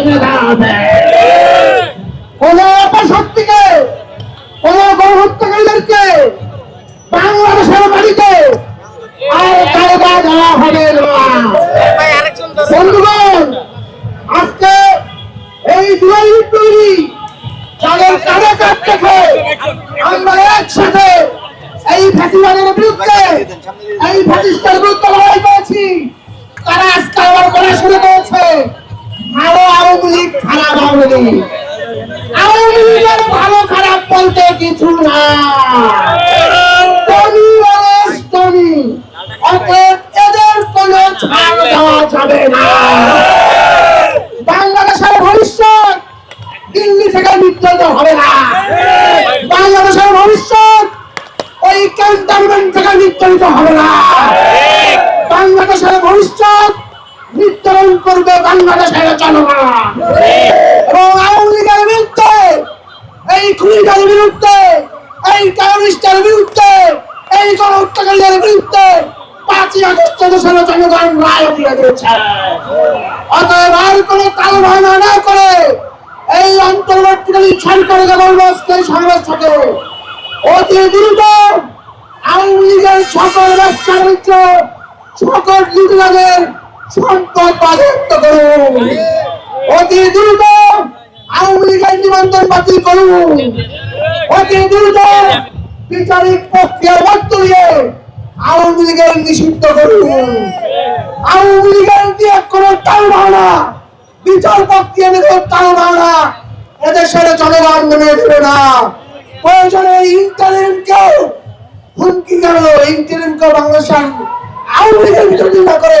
কোন কোন বাংলাদেশের বাড়িতে আজকে এই দুই তৈরি যাদের কাঁধে কাঁধ রেখে আমরা একসাথে এই ফ্যাসিবাদের বিরুদ্ধে, এই ফ্যাসিস্টের বিরুদ্ধে লড়াই করেছি। তারা আজকে আবার বলা শুরু ভালো আওয়ামী বাংলাদেশের ভবিষ্যৎ দিল্লি থেকে নির্ধারিত হবে না। বাংলাদেশের ভবিষ্যৎ ওই ক্যান্টনমেন্ট থেকে নির্ধারিত হবে না। বাংলাদেশের ভবিষ্যৎ নির্ধারণ করবে বাংলাদেশের জনগণ। আওয়ামী লীগের বিরুদ্ধে, এই খুনিদের বিরুদ্ধে, এই টেরোরিস্টের বিরুদ্ধে, এই গণহত্যাকারীদের বিরুদ্ধে দিয়েছে। করে এই সকল ব্যবসা সম্পদ বাজেয়াপ্ত করুন। অতি দ্রুত আওয়ামী লীগের নিবন্ধন বাতিল করুন। অতি দ্রুত বিচারিক প্রক্রিয়ার মধ্য দিয়ে আওয়ামী লীগের নিষিদ্ধ করুন। আওয়ামী লীগের দিয়ে কোনো টাল ভাওনা বিচার প্রক্রিয়া নিয়ে টাল ভাওনা এদেশের জনগণ মেনে দেবে না। প্রয়োজনে ইন্টারিমকেও হুমকি গেল ইন্টারিমকে বাংলাদেশের আওয়ামী লীগের না করে